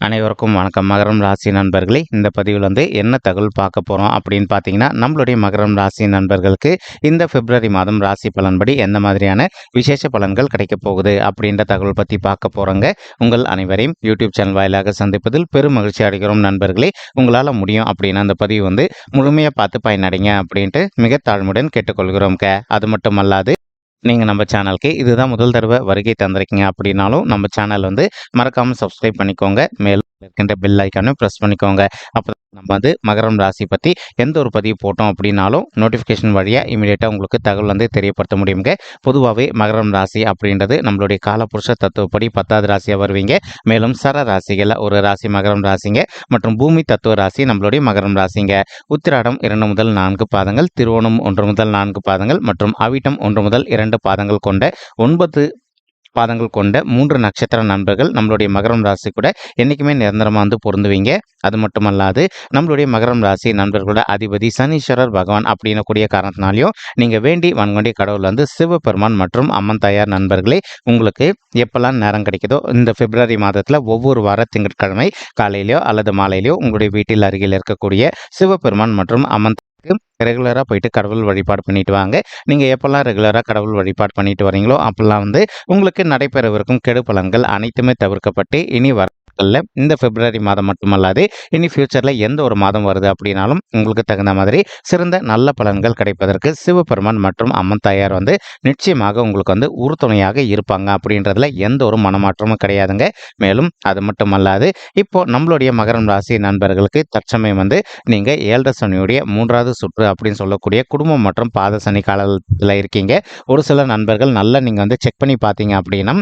அனைவருக்கும் வணக்கம். மகரம் ராசி நண்பர்களே இந்த பதிவில் வந்து என்ன தகவல் பார்க்க போகிறோம் அப்படின்னு பார்த்தீங்கன்னா நம்மளுடைய மகரம் ராசி நண்பர்களுக்கு இந்த பிப்ரவரி மாதம் ராசி பலன்படி எந்த மாதிரியான விசேஷ பலன்கள் கிடைக்க போகுது அப்படின்ற தகவல் பற்றி பார்க்க போகிறோங்க உங்கள் அனைவரையும் யூடியூப் சேனல் வாயிலாக சந்திப்பதில் பெரும் மகிழ்ச்சி அடைகிறோம் நண்பர்களே. உங்களால் முடியும் அப்படின்னு அந்த பதிவு வந்து முழுமையாக பார்த்து பயனடைங்க அப்படின்ட்டு மிக தாழ்மையுடன் கேட்டுக்கொள்கிறோம் க அது மட்டும் அல்லாது நீங்கள் நம்ம சேனலுக்கு இதுதான் முதல் தடவை வருகை தந்திருக்கீங்க அப்படின்னாலும் நம்ம சேனல் வந்து மறக்காமல் சப்ஸ்கிரைப் பண்ணிக்கோங்க. மேலும் இருக்கின்ற பெல் ஐக்கானும் ப்ரெஸ் பண்ணிக்கோங்க. அப்போ நம்ம வந்து மகரம் ராசி பற்றி எந்த ஒரு பதிவு போட்டோம் அப்படின்னாலும் நோட்டிஃபிகேஷன் வழியாக இமீடியட்டாக உங்களுக்கு தகவல் வந்து தெரியப்படுத்த முடியுங்க. பொதுவாகவே மகரம் ராசி அப்படின்றது நம்மளுடைய காலப்புருஷ தத்துவப்படி பத்தாவது ராசியாக வருவீங்க. மேலும் சர ராசிகளில் ஒரு ராசி மகரம் ராசிங்க மற்றும் பூமி தத்துவ ராசி நம்மளுடைய மகரம் ராசிங்க. உத்திராடம் இரண்டு முதல் நான்கு பாதங்கள் திருவோணம் ஒன்று முதல் நான்கு பாதங்கள் மற்றும் அவிட்டம் ஒன்று முதல் இரண்டு பாதங்கள் கொண்ட ஒன்பது பாதங்கள் கொண்ட மூன்று நட்சத்திர நண்பர்கள் நம்மளுடைய மகரம் ராசி கூட என்றைக்குமே நிரந்தரமாக வந்து பொருந்துவீங்க. அது மட்டுமல்லாது நம்மளுடைய மகரம் ராசி நண்பர்களோட அதிபதி சனீஸ்வரர் பகவான் அப்படின்னக்கூடிய காரணத்தினாலையும் நீங்கள் வேண்டி வன்கொண்டி கடவுள் வந்து சிவபெருமான் மற்றும் அம்மன் தாயார் நண்பர்களே உங்களுக்கு எப்பெல்லாம் நேரம் கிடைக்குதோ இந்த பிப்ரவரி மாதத்தில் ஒவ்வொரு வார திங்கட்கிழமை காலையிலையோ அல்லது மாலையிலையோ உங்களுடைய வீட்டில் அருகில் இருக்கக்கூடிய சிவபெருமான் மற்றும் அம்மன் ரெகுலராக போயிட்டு கடவுள் வழிபாடு பண்ணிட்டு வாங்க. நீங்கள் எப்போல்லாம் ரெகுலராக கடவுள் வழிபாடு பண்ணிட்டு வரீங்களோ அப்போல்லாம் வந்து உங்களுக்கு நடைபெறவிருக்கும் கெடுபலன்கள் அனைத்துமே தவிர்க்கப்பட்டு இனி வர நாட்களில் இந்த பிப்ரவரி மாதம் மட்டுமல்லாது இனி ஃபியூச்சரில் எந்த ஒரு மாதம் வருது அப்படின்னாலும் உங்களுக்கு தகுந்த மாதிரி சிறந்த நல்ல பலன்கள் கிடைப்பதற்கு சிவபெருமான் மற்றும் அம்மன் தாயார் வந்து நிச்சயமாக உங்களுக்கு வந்து உறுதுணையாக இருப்பாங்க அப்படின்றதுல எந்த ஒரு மனமாற்றமும் கிடையாதுங்க. மேலும் அது மட்டுமல்லாது இப்போ நம்மளுடைய மகரம் ராசி நண்பர்களுக்கு தற்சமயம் வந்து நீங்கள் ஏழரை சனியுடைய மூன்றாவது சுற்று அப்படின்னு சொல்லக்கூடிய குடும்பம் மற்றும் பாத சனி காலத்தில் இருக்கீங்க. ஒரு சில நண்பர்கள் நல்லா நீங்கள் வந்து செக் பண்ணி பார்த்தீங்க அப்படின்னா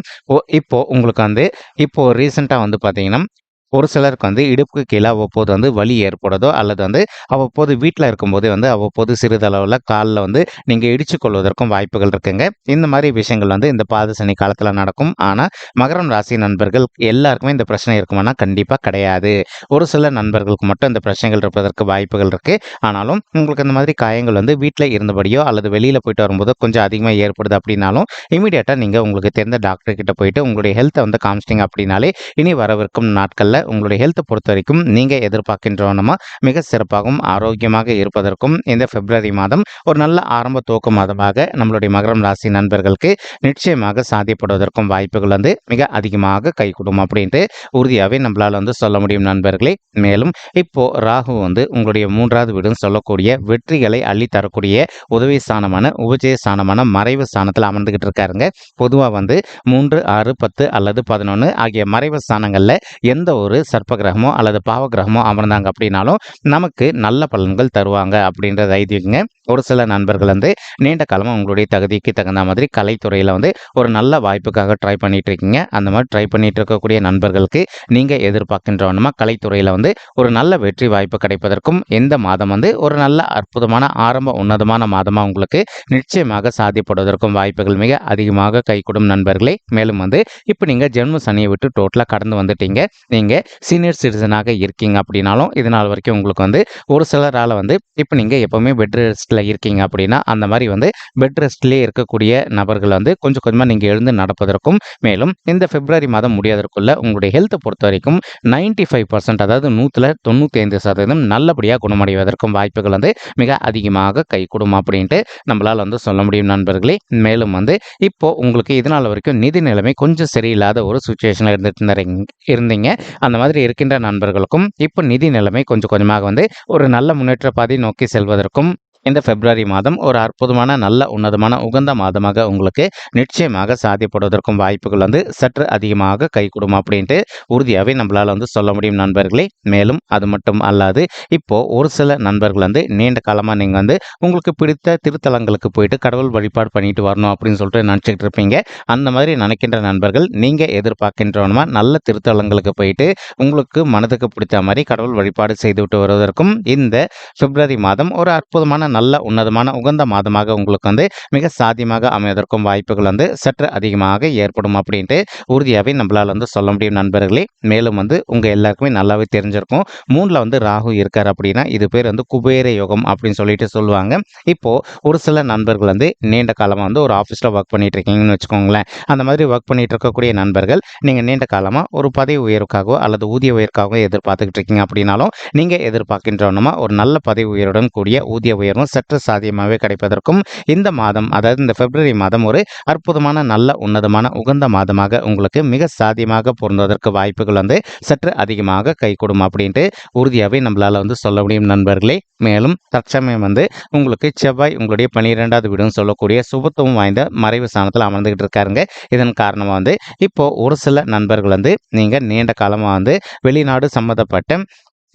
இப்போ உங்களுக்கு வந்து இப்போ ரீசெண்டாக வந்து பார்த்தீங்கன்னா ஒரு சிலருக்கு வந்து இடுப்புக்கு கீழே அவ்வப்போது வந்து வலி ஏற்படுதோ அல்லது வந்து அவ்வப்போது வீட்டில் இருக்கும்போதே வந்து அவ்வப்போது சிறிதளவில் காலில் வந்து நீங்கள் இடிச்சு கொள்வதற்கும் வாய்ப்புகள் இருக்குங்க. இந்த மாதிரி விஷயங்கள் வந்து இந்த பாத சனி காலத்தில் நடக்கும். ஆனால் மகரம் ராசி நண்பர்கள் எல்லாருக்குமே இந்த பிரச்சனை இருக்குமானா கண்டிப்பாக கிடையாது. ஒரு சில நண்பர்களுக்கு மட்டும் இந்த பிரச்சனைகள் இருப்பதற்கு வாய்ப்புகள் இருக்குது ஆனாலும் உங்களுக்கு இந்த மாதிரி காயங்கள் வந்து வீட்டில் இருந்தபடியோ அல்லது வெளியில் போயிட்டு வரும்போது கொஞ்சம் அதிகமாக ஏற்படுது அப்படின்னாலும் இமீடியட்டாக நீங்கள் உங்களுக்கு தெரிந்த டாக்டர்கிட்ட போயிட்டு உங்களுடைய ஹெல்த்தை வந்து காமிச்சிட்டிங்க அப்படின்னாலே இனி வரவிருக்கும் நாட்களில் உங்களுடைய ஹெல்த்தை பொறுத்த வரைக்கும் நீங்கள் எதிர்பார்க்கின்றவனமா மிக சிறப்பாகவும் ஆரோக்கியமாக இருப்பதற்கும் இந்த பிப்ரவரி மாதம் ஒரு நல்ல ஆரம்ப துவக்க மாதமாக நம்மளுடைய மகரம் ராசி நண்பர்களுக்கு நிச்சயமாக சாத்தியப்படுவதற்கும் வாய்ப்புகள் வந்து மிக அதிகமாக கைகூடும் அப்படின்ட்டு உறுதியாகவே நம்மளால் வந்து சொல்ல முடியும் நண்பர்களே. மேலும் இப்போ ராகு வந்து உங்களுடைய மூன்றாவது வீடுன்னு சொல்லக்கூடிய வெற்றிகளை அள்ளி தரக்கூடிய உதவி ஸ்தானமான உபஜய ஸ்தானமான மறைவு ஸ்தானத்தில் அமர்ந்துகிட்டு இருக்காருங்க. பொதுவாக வந்து மூன்று ஆறு பத்து அல்லது பதினொன்று ஆகிய மறைவு ஸ்தானங்களில் எந்த ஒரு சர்ப்ப கிரகமோ அல்லது பாவ கிரகமோ அமர்ந்தாங்க அப்படின்னாலும் நமக்கு நல்ல பலன்கள் தருவாங்க அப்படின்றது ஐதீகங்க ஒரு சில நண்பர்கள் வந்து நீண்ட காலமாக உங்களுடைய தகுதிக்கு தகுந்த மாதிரி கலைத்துறையில் வந்து ஒரு நல்ல வாய்ப்புக்காக ட்ரை பண்ணிட்டு இருக்கீங்க அந்த மாதிரி ட்ரை பண்ணிட்டு இருக்கக்கூடிய நண்பர்களுக்கு நீங்கள் எதிர்பார்க்கின்றவனமா கலைத்துறையில் வந்து ஒரு நல்ல வெற்றி வாய்ப்பு கிடைப்பதற்கும் இந்த மாதம் வந்து ஒரு நல்ல அற்புதமான ஆரம்ப உன்னதமான மாதமாக உங்களுக்கு நிச்சயமாக சாதிப்படுவதற்கும் வாய்ப்புகள் மிக அதிகமாக கைகூடும் நண்பர்களே. மேலும் வந்து இப்போ நீங்கள் ஜென்ம சனியை விட்டு டோட்டலாக கடந்து வந்துட்டீங்க. நீங்கள் சீனியர் சிட்டிசனாக இருக்கீங்க அப்படின்னாலும் இது நாள் வரைக்கும் உங்களுக்கு வந்து ஒரு சிலரால் வந்து இப்போ நீங்கள் எப்போவுமே பெட்ரெஸ்ட் ரெஸ்ட்டில் இருக்கீங்க அப்படின்னா அந்த மாதிரி வந்து பெட் ரெஸ்ட்லேயே இருக்கக்கூடிய நபர்கள் வந்து கொஞ்சம் கொஞ்சமாக நீங்கள் எழுந்து நடப்பதற்கும் மேலும் இந்த பிப்ரவரி மாதம் முடியாதற்குள்ள உங்களுடைய ஹெல்த்தை பொறுத்த வரைக்கும் நைன்டி ஃபைவ் பர்சன்ட் அதாவது நூற்றில் தொண்ணூற்றி ஐந்து சதவீதம் நல்லபடியாக குணமடைவதற்கும் வாய்ப்புகள் வந்து மிக அதிகமாக கைகூடும் அப்படின்ட்டு நம்மளால் வந்து சொல்ல முடியும் நண்பர்களே. மேலும் வந்து இப்போது உங்களுக்கு இதனால் வரைக்கும் நிதி நிலைமை கொஞ்சம் சரியில்லாத ஒரு சுச்சுவேஷனில் இருந்துட்டு இருந்தீங்க- இருந்தீங்க. அந்த மாதிரி இருக்கின்ற நண்பர்களுக்கும் இப்போ நிதி நிலைமை கொஞ்சம் கொஞ்சமாக வந்து ஒரு நல்ல முன்னேற்ற பாதை நோக்கி செல்வதற்கும் இந்த பிப்ரவரி மாதம் ஒரு அற்புதமான நல்ல உன்னதமான உகந்த மாதமாக உங்களுக்கு நிச்சயமாக சாத்தியப்படுவதற்கும் வாய்ப்புகள் வந்து சற்று அதிகமாக கைகூடும் அப்படின்ட்டு உறுதியாகவே நம்மளால் வந்து சொல்ல முடியும் நண்பர்களே. மேலும் அது மட்டும் அல்லாது இப்போ ஒரு சில நண்பர்கள் வந்து நீண்ட காலமாக நீங்கள் வந்து உங்களுக்கு பிடித்த திருத்தலங்களுக்கு போயிட்டு கடவுள் வழிபாடு பண்ணிட்டு வரணும் அப்படின்னு சொல்லிட்டு நினச்சிக்கிட்டு இருப்பீங்க. அந்த மாதிரி நினைக்கின்ற நண்பர்கள் நீங்கள் எதிர்பார்க்கின்றவனுமா? நல்ல திருத்தலங்களுக்கு போயிட்டு உங்களுக்கு மனதுக்கு பிடித்த மாதிரி கடவுள் வழிபாடு செய்துவிட்டு வருவதற்கும் இந்த பிப்ரவரி மாதம் ஒரு அற்புதமான நல்ல உன்னதமான உகந்த மாதமாக உங்களுக்கு வந்து மிக சாத்தியமாக அமைவதற்கும் வாய்ப்புகள் வந்து சற்று அதிகமாக ஏற்படும் அப்படின்ட்டு உறுதியாகவே நம்மளால் வந்து சொல்ல முடியும் நண்பர்களே. மேலும் வந்து உங்கள் எல்லாருக்குமே நல்லாவே தெரிஞ்சிருக்கும். மூணில் வந்து ராகு இருக்கார் அப்படின்னா இது பேர் வந்து குபேர யோகம் அப்படின்னு சொல்லிட்டு சொல்லுவாங்க. இப்போது ஒரு சில நண்பர்கள் வந்து நீண்ட காலமாக வந்து ஒரு ஆஃபீஸில் ஒர்க் பண்ணிட்டு இருக்கீங்கன்னு வச்சுக்கோங்களேன். அந்த மாதிரி ஒர்க் பண்ணிட்டு இருக்கக்கூடிய நண்பர்கள் நீங்கள் நீண்ட காலமாக ஒரு பதவி உயர்வுக்காகவோ அல்லது ஊதிய உயர்வுக்காகவோ எதிர்பார்த்துக்கிட்டு இருக்கீங்க அப்படின்னாலும் நீங்கள் எதிர்பார்க்கின்றோன்னா ஒரு நல்ல பதவி உயருடன் கூடிய ஊதிய உயர்வும் சற்று சாத்தியமாகவே கிடைப்பதற்கும் இந்த மாதம் அதாவது இந்த பிப்ரவரி மாதம் ஒரு அற்புதமான நல்ல உன்னதமான உகந்த மாதமாக உங்களுக்கு மிக சாதியமாக பொருந்துவதற்கு வாய்ப்புகள் வந்து சற்று அதிகமாக கைகூடும் அப்படின்ட்டு உறுதியாகவே நம்மளால் வந்து சொல்ல முடியும் நண்பர்களே. மேலும் தற்சமயம் வந்து உங்களுக்கு செவ்வாய் உங்களுடைய பன்னிரெண்டாவது வீடுன்னு சொல்லக்கூடிய சுபத்துவம் வாய்ந்த மறைவு ஸ்தானத்தில் அமர்ந்துகிட்டு இருக்காருங்க. இதன் காரணமாக வந்து இப்போ ஒரு சில நண்பர்கள் வந்து நீங்கள் நீண்ட காலமாக வந்து வெளிநாடு சம்மந்தப்பட்ட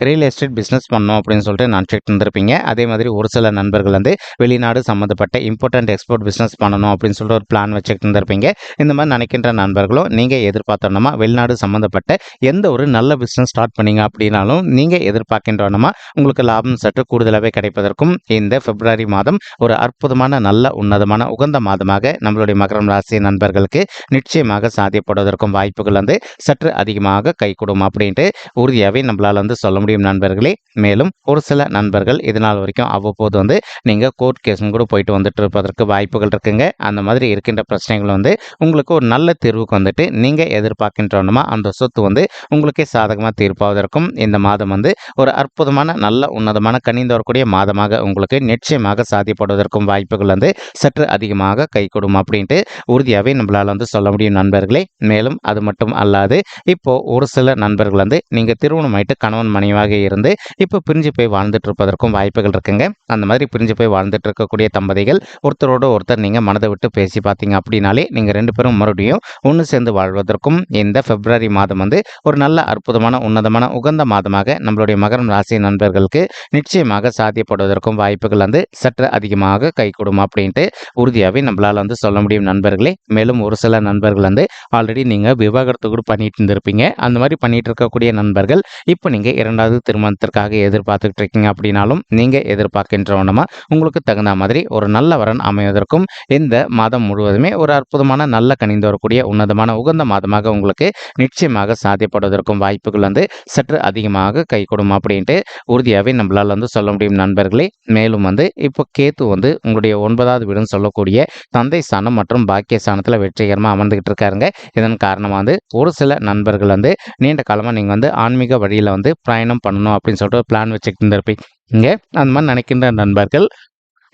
ரியல் எஸ்டேட் பிஸ்னஸ் பண்ணோம் அப்படின்னு சொல்லிட்டு நான் நினச்சிட்டு இருந்திருப்பீங்க அதே மாதிரி ஒரு சில நண்பர்கள் வந்து வெளிநாடு சம்மந்தப்பட்ட இம்பார்ட்டன்ட் எக்ஸ்போர்ட் பிஸ்னஸ் பண்ணணும் அப்படின்னு சொல்லிட்டு ஒரு பிளான் வச்சுட்டு இருந்திருப்பீங்க இந்த மாதிரி நினைக்கின்ற நண்பர்களும் நீங்கள் எதிர்பார்த்தோன்னா வெளிநாடு சம்மந்தப்பட்ட எந்த ஒரு நல்ல பிஸ்னஸ் ஸ்டார்ட் பண்ணீங்க அப்படின்னாலும் நீங்கள் எதிர்பார்க்கின்றோன்னா உங்களுக்கு லாபம் சற்று கூடுதலாகவே கிடைப்பதற்கும் இந்த பிப்ரவரி மாதம் ஒரு அற்புதமான நல்ல உன்னதமான உகந்த மாதமாக நம்மளுடைய மகரம் ராசி நண்பர்களுக்கு நிச்சயமாக சாத்தியப்படுவதற்கும் வாய்ப்புகள் வந்து சற்று அதிகமாக கைகூடும் அப்படின்ட்டு உறுதியாகவே நம்மளால் வந்து சொல்ல முடியும். நண்பர்களே. மேலும் ஒரு சில நண்பர்கள் இதனால் வரைக்கும் அவ்வப்போது வந்து நீங்கள் கோர்ட் கேஸும் கூட போயிட்டு வந்துட்டு இருப்பதற்கு வாய்ப்புகள் இருக்குங்க. அந்த மாதிரி இருக்கின்ற பிரச்சனைகள் வந்து உங்களுக்கு ஒரு நல்ல தீர்வுக்கு வந்துட்டு நீங்கள் எதிர்பார்க்கின்றோன்னா அந்த சொத்து வந்து உங்களுக்கே சாதகமாக தீர்ப்பாவதற்கும் இந்த மாதம் வந்து ஒரு அற்புதமான நல்ல உன்னதமான கனிந்து வரக்கூடிய மாதமாக உங்களுக்கு நிச்சயமாக சாத்தியப்படுவதற்கும் வாய்ப்புகள் வந்து சற்று அதிகமாக கை கொடும் அப்படின்ட்டு உறுதியாகவே நம்மளால் வந்து சொல்ல முடியும் நண்பர்களே. மேலும் அது மட்டும் அல்லாது இப்போ ஒரு சில நண்பர்கள் வந்து நீங்கள் திருமணமாயிட்டு கணவன் மனைவியாக இருந்து இப்போ பிரிஞ்சு போய் வாழ்ந்துட்டு இருப்பதற்கும் வாய்ப்புகள் இருக்குங்க. அந்த மாதிரி பிரிஞ்சு போய் வாழ்ந்துட்டு இருக்கக்கூடிய தம்பதிகள் ஒருத்தரோட ஒருத்தர் நீங்கள் மனதை விட்டு பேசி பார்த்தீங்க அப்படின்னாலே நீங்கள் ரெண்டு பேரும் மறுபடியும் ஒன்று சேர்ந்து வாழ்வதற்கும் இந்த பிப்ரவரி மாதம் வந்து ஒரு நல்ல அற்புதமான உன்னதமான உகந்த மாதமாக நம்மளுடைய மகரம் ராசி நண்பர்களுக்கு நிச்சயமாக சாத்தியப்படுவதற்கும் வாய்ப்புகள் வந்து சற்று அதிகமாக கை கொடும் அப்படின்ட்டு உறுதியாகவே நம்மளால் வந்து சொல்ல முடியும் நண்பர்களே. மேலும் ஒரு சில நண்பர்கள் வந்து ஆல்ரெடி நீங்கள் விவாகரத்து கூட பண்ணிட்டு இருந்திருப்பீங்க. அந்த மாதிரி பண்ணிட்டு இருக்கக்கூடிய நண்பர்கள் இப்போ நீங்கள் இரண்டாவது திருமணத்திற்காக எதிர்பார்த்துக்கிட்டு இருக்கீங்க அப்படின்னாலும் நீங்கள் எதிர்பார்க்கின்றவனமா உங்களுக்கு தகுந்த மாதிரி ஒரு நல்ல வரன் அமைவதற்கும் இந்த மாதம் முழுவதுமே ஒரு அற்புதமான நல்ல கணிந்து வரக்கூடிய உன்னதமான உகந்த மாதமாக உங்களுக்கு நிச்சயமாக சாத்தியப்படுவதற்கும் வாய்ப்புகள் வந்து சற்று அதிகமாக கைகூடும் அப்படின்ட்டு உறுதியாகவே நம்மளால் வந்து சொல்ல முடியும் நண்பர்களே. மேலும் வந்து இப்போ கேத்து வந்து உங்களுடைய ஒன்பதாவது வீடுன்னு சொல்லக்கூடிய தந்தை ஸ்தானம் மற்றும் பாக்கிய ஸ்தானத்தில் வெற்றிகரமாக அமர்ந்துகிட்டு இருக்காருங்க இதன் காரணமாக வந்து ஒரு சில நண்பர்கள் வந்து நீண்ட காலமாக நீங்கள் வந்து ஆன்மீக வழியில் வந்து பிரயாணம் பண்ணணும் அப்படின்னு சொல்லிட்டு பிளான் வச்சுக்கிட்டு இருந்திருப்பீங்க. அந்த மாதிரி நினைக்கின்ற நண்பர்கள்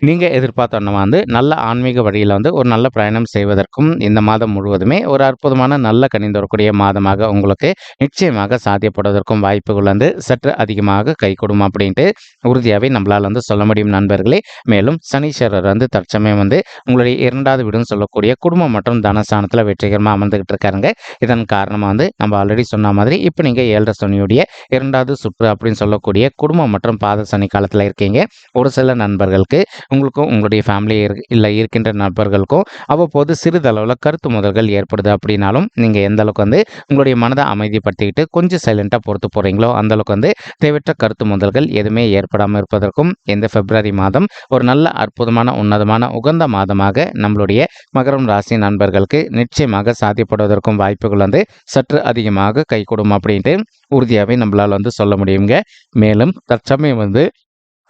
நீங்கள் எதிர்பார்த்தோன்னா வந்து நல்ல ஆன்மீக வழியில் வந்து ஒரு நல்ல பிரயாணம் செய்வதற்கும் இந்த மாதம் முழுவதுமே ஒரு அற்புதமான நல்ல கனிந்து வரக்கூடிய மாதமாக உங்களுக்கு நிச்சயமாக சாத்தியப்படுவதற்கும் வாய்ப்புகள் வந்து சற்று அதிகமாக கைகூடும் அப்படின்ட்டு உறுதியாகவே நம்மளால் வந்து சொல்ல முடியும் நண்பர்களே. மேலும் சனீஸ்வரர் வந்து தற்சமயம் வந்து உங்களுடைய இரண்டாவது வீடுன்னு சொல்லக்கூடிய குடும்பம் மற்றும் தனஸ்தானத்தில் வெற்றிகரமாக அமர்ந்துகிட்டு இருக்காருங்க. இதன் காரணமாக வந்து நம்ம ஆல்ரெடி சொன்ன மாதிரி இப்போ நீங்கள் ஏழரை சனியுடைய இரண்டாவது சுற்று அப்படின்னு சொல்லக்கூடிய குடும்பம் மற்றும் பாத சனி காலத்தில் இருக்கீங்க. ஒரு சில நண்பர்களுக்கு உங்களுக்கும் உங்களுடைய ஃபேமிலி இல்லை இருக்கின்ற நண்பர்களுக்கும் அவ்வப்போது சிறிதளவில் கருத்து முதல்கள் ஏற்படுது அப்படின்னாலும் நீங்கள் எந்த அளவுக்கு வந்து உங்களுடைய மனதை அமைதிப்படுத்திக்கிட்டு கொஞ்சம் சைலண்ட்டாக பொறுத்து போகிறீங்களோ அந்தளவுக்கு வந்து தேவையற்ற கருத்து முதல்கள் எதுவுமே ஏற்படாமல் இருப்பதற்கும் இந்த பிப்ரவரி மாதம் ஒரு நல்ல அற்புதமான உன்னதமான உகந்த மாதமாக நம்மளுடைய மகரம் ராசி நண்பர்களுக்கு நிச்சயமாக சாத்தியப்படுவதற்கும் வாய்ப்புகள் வந்து சற்று அதிகமாக கைகூடும் அப்படின்ட்டு உறுதியாகவே நம்மளால் வந்து சொல்ல முடியுங்க. மேலும் தற்சமயம் வந்து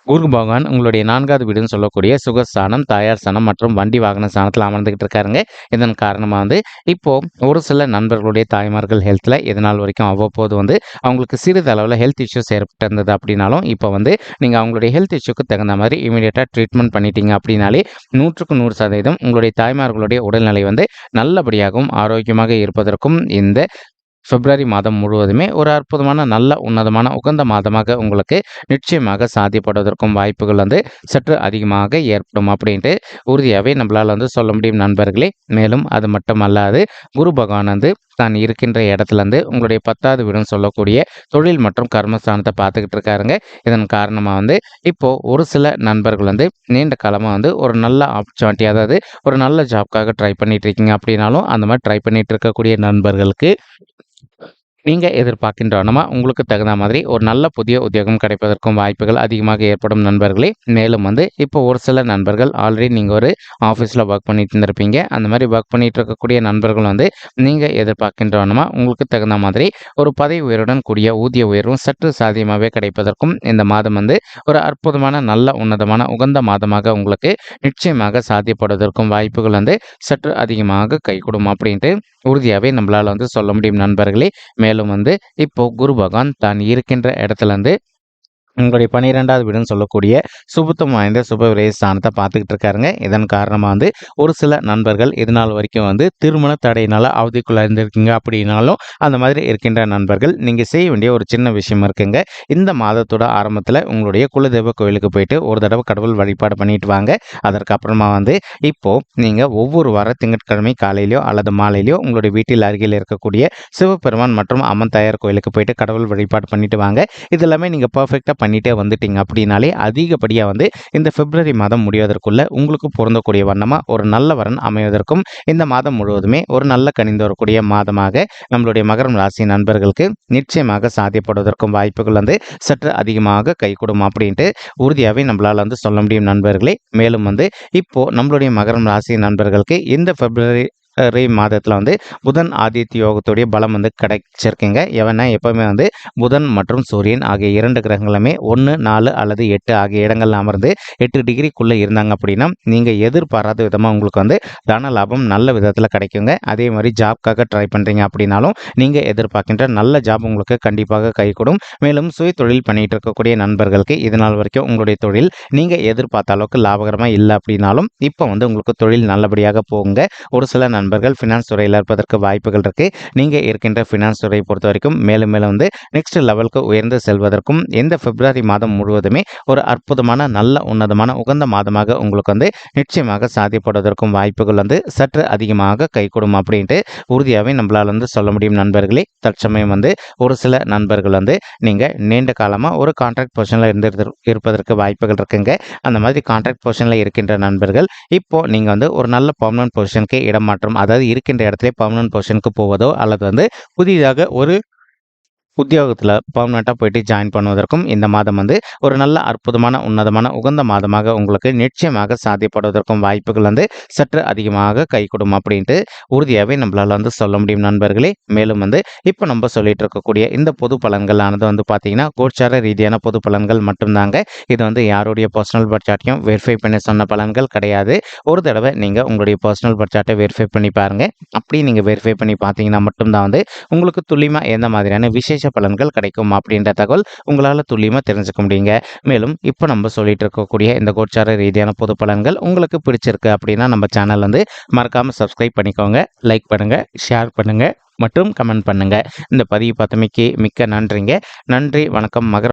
குரு பகவான் உங்களுடைய நான்காவது வீடுன்னு சொல்லக்கூடிய சுகஸ்தானம் தாயார் ஸ்தானம் மற்றும் வண்டி வாகன ஸ்தானத்தில் அமர்ந்துகிட்டு இருக்காருங்க. இதன் காரணமாக வந்து இப்போது ஒரு சில நண்பர்களுடைய தாய்மார்கள் ஹெல்த்தில் இதனால் வரைக்கும் அவ்வப்போது வந்து அவங்களுக்கு சிறிது அளவில் ஹெல்த் இஷ்யூஸ் ஏற்பட்டிருந்தது அப்படின்னாலும் இப்போ வந்து நீங்கள் அவங்களுடைய ஹெல்த் இஷ்யூக்கு தகுந்த மாதிரி இமீடியட்டாக ட்ரீட்மெண்ட் பண்ணிட்டீங்க அப்படின்னாலே நூற்றுக்கு நூறு சதவீதம் உங்களுடைய தாய்மார்களுடைய உடல்நிலை வந்து நல்லபடியாகவும் ஆரோக்கியமாக இருப்பதற்கும் இந்த பிப்ரவரி மாதம் முழுவதுமே ஒரு அற்புதமான நல்ல உன்னதமான உகந்த மாதமாக உங்களுக்கு நிச்சயமாக சாத்தியப்படுவதற்கும் வாய்ப்புகள் வந்து சற்று அதிகமாக ஏற்படும் அப்படின்ட்டு உறுதியாகவே நம்மளால் வந்து சொல்ல முடியும் நண்பர்களே. மேலும் அது மட்டும் அல்லாது குரு பகவான் வந்து தான் இருக்கின்ற இடத்துலேருந்து உங்களுடைய பத்தாவது வீடுன்னு சொல்லக்கூடிய தொழில் மற்றும் கர்மஸ்தானத்தை பார்த்துக்கிட்டு இருக்காருங்க. இதன் காரணமாக வந்து இப்போது ஒரு சில நண்பர்கள் வந்து நீண்ட காலமாக வந்து ஒரு நல்ல ஆப்பர்ச்சுனிட்டி அதாவது ஒரு நல்ல ஜாப்க்காக ட்ரை பண்ணிட்டு இருக்கீங்க அப்படின்னாலும் அந்த மாதிரி ட்ரை பண்ணிகிட்டு இருக்கக்கூடிய நண்பர்களுக்கு நீங்கள் எதிர்பார்க்கின்றனமா உங்களுக்கு தகுந்த மாதிரி ஒரு நல்ல புதிய உத்தியோகம் கிடைப்பதற்கும் வாய்ப்புகள் அதிகமாக ஏற்படும் நண்பர்களே. மேலும் வந்து இப்போ ஒரு சில நண்பர்கள் ஆல்ரெடி நீங்கள் ஒரு ஆஃபீஸில் ஒர்க் பண்ணிட்டு இருந்திருப்பீங்க. அந்த மாதிரி ஒர்க் பண்ணிட்டு இருக்கக்கூடிய நண்பர்கள் வந்து நீங்கள் எதிர்பார்க்கின்றனமா உங்களுக்கு தகுந்த மாதிரி ஒரு பதவி உயருடன் கூடிய ஊதிய உயர்வும் சற்று சாதியமாகவே கிடைப்பதற்கும் இந்த மாதம் வந்து ஒரு அற்புதமான நல்ல உன்னதமான உகந்த மாதமாக உங்களுக்கு நிச்சயமாக சாத்தியப்படுவதற்கும் வாய்ப்புகள் வந்து சற்று அதிகமாக கைகூடும் அப்படின்ட்டு உறுதியாகவே நம்மளால் வந்து சொல்ல முடியும் நண்பர்களே. மேலும் வந்து இப்போ குரு பகவான் தான் இருக்கின்ற இடத்துல இருந்து உங்களுடைய பன்னிரெண்டாவது வீடுன்னு சொல்லக்கூடிய சுபத்தம் வாய்ந்த சுப விரைய ஸ்தானத்தை பார்த்துக்கிட்டு இருக்காருங்க. இதன் காரணமாக வந்து ஒரு சில நண்பர்கள் இதனால் வரைக்கும் வந்து திருமண தடையினால அவதிக்குள்ள இருந்திருக்கீங்க அப்படின்னாலும் அந்த மாதிரி இருக்கின்ற நண்பர்கள் நீங்கள் செய்ய வேண்டிய ஒரு சின்ன விஷயம் இருக்குங்க. இந்த மாதத்தோட ஆரம்பத்தில் உங்களுடைய குலதெய்வ கோயிலுக்கு போயிட்டு ஒரு தடவை கடவுள் வழிபாடு பண்ணிட்டு வாங்க. அதற்கப்புறமா வந்து இப்போது நீங்கள் ஒவ்வொரு வார திங்கட்கிழமை காலையிலையோ அல்லது மாலையிலையோ உங்களுடைய வீட்டில் அருகில் இருக்கக்கூடிய சிவபெருமான் மற்றும் அம்மன் தாயார் கோயிலுக்கு போயிட்டு கடவுள் வழிபாடு பண்ணிட்டு வாங்க. இது எல்லாமே நீங்கள் பர்ஃபெக்டாக பண்ணிட்டே வந்துட்டீங்க அப்படின்னாலே அதிகப்படியாக வந்து இந்த பிப்ரவரி மாதம் முடிவதற்குள்ளே உங்களுக்கு பொருந்தக்கூடிய வண்ணமாக ஒரு நல்ல வரன் அமைவதற்கும் இந்த மாதம் முழுவதுமே ஒரு நல்ல கணிந்து வரக்கூடிய மாதமாக நம்மளுடைய மகரம் ராசி நண்பர்களுக்கு நிச்சயமாக சாத்தியப்படுவதற்கும் வாய்ப்புகள் வந்து சற்று அதிகமாக கைகூடும் அப்படின்ட்டு உறுதியாகவே நம்மளால் வந்து சொல்ல முடியும் நண்பர்களே. மேலும் வந்து இப்போது நம்மளுடைய மகரம் ராசி நண்பர்களுக்கு இந்த பிப்ரவரி ரே மாதத்தில் வந்து புதன் ஆதித்ய யோகத்துடைய பலம் வந்து கிடைச்சிருக்குங்க. எவனா எப்போவுமே வந்து புதன் மற்றும் சூரியன் ஆகிய இரண்டு கிரகங்களுமே ஒன்று நாலு அல்லது எட்டு ஆகிய இடங்கள்ல அமர்ந்து எட்டு டிகிரிக்குள்ளே இருந்தாங்க அப்படின்னா நீங்கள் எதிர்பாராத விதமாக உங்களுக்கு வந்து தன லாபம் நல்ல விதத்தில் கிடைக்குங்க. அதே மாதிரி ஜாப்க்காக ட்ரை பண்ணுறீங்க அப்படின்னாலும் நீங்கள் எதிர்பார்க்கின்ற நல்ல ஜாப் உங்களுக்கு கண்டிப்பாக கைகூடும். மேலும் சுய தொழில் பண்ணிகிட்டு இருக்கக்கூடிய நண்பர்களுக்கு இது நாள் வரைக்கும் உங்களுடைய தொழில் நீங்கள் எதிர்பார்த்த அளவுக்கு லாபகரமாக இல்லை அப்படின்னாலும் இப்போ வந்து உங்களுக்கு தொழில் நல்லபடியாக போகுங்க. ஒரு சில நண்பர்கள் ஃபினான்ஸ் துறையில் இருப்பதற்கு வாய்ப்புகள் இருக்குது நீங்கள் இருக்கின்ற ஃபினான்ஸ் துறையை பொறுத்த வரைக்கும் மேலும் மேலும் வந்து நெக்ஸ்ட் லெவலுக்கு உயர்ந்து செல்வதற்கும் இந்த பிப்ரவரி மாதம் முழுவதுமே ஒரு அற்புதமான நல்ல உன்னதமான உகந்த மாதமாக உங்களுக்கு வந்து நிச்சயமாக சாத்தியப்படுவதற்கும் வாய்ப்புகள் வந்து சற்று அதிகமாக கைகூடும் அப்படின்ட்டு உறுதியாகவே நம்மளால் வந்து சொல்ல முடியும் நண்பர்களே. தற்சமயம் வந்து ஒரு சில நண்பர்கள் வந்து நீங்கள் நீண்ட காலமாக ஒரு கான்ட்ராக்ட் பொசிஷனில் இருந்து இருப்பதற்கு வாய்ப்புகள் இருக்குங்க. அந்த மாதிரி கான்ட்ராக்ட் பொசிஷனில் இருக்கின்ற நண்பர்கள் இப்போ நீங்கள் வந்து ஒரு நல்ல பர்மனன்ட் பொசிஷனுக்கு இடமாற்றம் அதாவது இருக்கின்ற இடத்துல பர்மனன்ட் பொசிஷனுக்கு போவதோ அல்லது வந்து புதிதாக ஒரு உத்தியோகத்தில் பர்மனெண்ட்டாக போயிட்டு ஜாயின் பண்ணுவதற்கும் இந்த மாதம் வந்து ஒரு நல்ல அற்புதமான உன்னதமான உகந்த மாதமாக உங்களுக்கு நிச்சயமாக சாத்தியப்படுவதற்கும் வாய்ப்புகள் வந்து சற்று அதிகமாக கை கொடும் அப்படின்ட்டு உறுதியாகவே நம்மளால் வந்து சொல்ல முடியும் நண்பர்களே. மேலும் வந்து இப்போ நம்ம சொல்லிட்டு இருக்கக்கூடிய இந்த பொது பலன்களானது வந்து பார்த்தீங்கன்னா கோச்சார ரீதியான பொது பலன்கள் மட்டும்தாங்க. இது வந்து யாருடைய பர்சனல் பட்ஜெட்டையும் வெரிஃபை பண்ணி சொன்ன பலன்கள் கிடையாது. ஒரு தடவை நீங்கள் உங்களுடைய பர்சனல் பட்ஜாட்டை வெரிஃபை பண்ணி பாருங்கள் அப்படி நீங்கள் வெரிஃபை பண்ணி பார்த்தீங்கன்னா மட்டும்தான் வந்து உங்களுக்கு துல்லியமாக எந்த மாதிரியான விசேஷ பலன்கள் கிடைக்கும் அப்படின்ற தகவல் உங்களால் துல்லியமாக தெரிஞ்சுக்க முடியுங்க. மேலும் இப்போ நம்ம சொல்லிட்டு இருக்கக்கூடிய இந்த கோச்சார ரீதியான பொது பலன்கள் உங்களுக்கு பிடிச்சிருக்கு அப்படின்னா நம்ம சேனல் வந்து மறக்காமல் சப்ஸ்கிரைப் பண்ணிக்கோங்க லைக் பண்ணுங்கள் ஷேர் பண்ணுங்கள் மற்றும் கமெண்ட் பண்ணுங்கள் இந்த பதிவு பார்த்தமைக்கு மிக்க நன்றிங்க. நன்றி வணக்கம் மகர